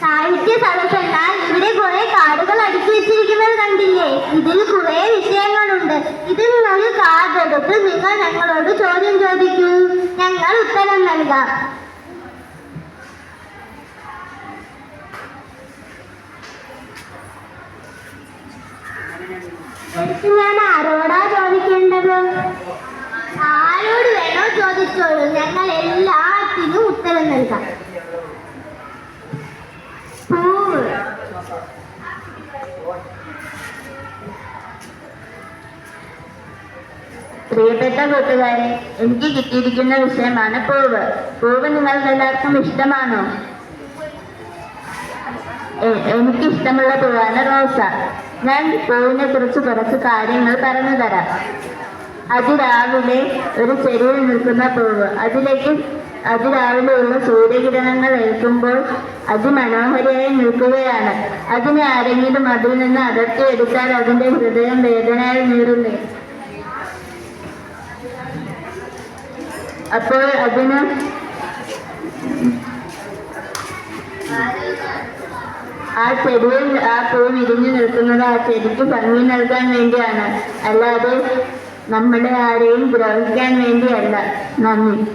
സാഹിത്യ സദസ് എന്നാൽ ഇവിടെ കുറെ കാർഡുകൾ അടുക്കി വെച്ചിരിക്കുന്നത് കണ്ടില്ലേ? ഇതിൽ കുറെ വിഷയങ്ങളുണ്ട്. ഇതിൽ ഒരു കാർഡ് എടുത്ത് നിങ്ങൾ ഞങ്ങളോട് ചോദ്യം ചോദിക്കൂ. ഞങ്ങൾ ഉത്തരം നൽകാം. ഞാൻ ആരോടാ ചോദിക്കേണ്ടത്? ആരോട് വേണോ ചോദിച്ചോളൂ. ഞങ്ങൾ എല്ലാത്തിനും നൽകാം പൂവ് പ്രിയപ്പെട്ട കൂട്ടുകാരെ എനിക്ക് കിട്ടിയിരിക്കുന്ന വിഷയമാണ് പൂവ്. പൂവ് നിങ്ങൾക്ക് എല്ലാവർക്കും ഇഷ്ടമാണോ? എനിക്ക് ഇഷ്ടമുള്ള പൂവാണ് റോസ. ഞാൻ പൂവിനെ കുറിച്ച് കുറച്ച് കാര്യങ്ങൾ പറഞ്ഞു തരാം അതിരാവിലെ ഒരു ചെടിയിൽ നിൽക്കുന്ന പൂവ്. അതിലേക്ക് അതിരാവിലെയുള്ള സൂര്യകിരണങ്ങൾ ഏൽക്കുമ്പോൾ അതിമനോഹരിയായി നിൽക്കുകയാണ്. അതിനെ ആരെങ്കിലും അതിൽ നിന്ന് അടർത്തിയെടുത്താൽ അതിന്റെ ഹൃദയം വേദനയായി നീറുന്നേ അപ്പോൾ അതിന് ആ ചെടിയിൽ ആ പൂ വിരിഞ്ഞു നിൽക്കുന്നത് ആ ചെടിക്ക് ഭംഗി നൽകാൻ വേണ്ടിയാണ്. അല്ലാതെ നമ്മളെ ആരെയും ദ്രോഹിക്കാൻ വേണ്ടിയല്ല. നന്ദി.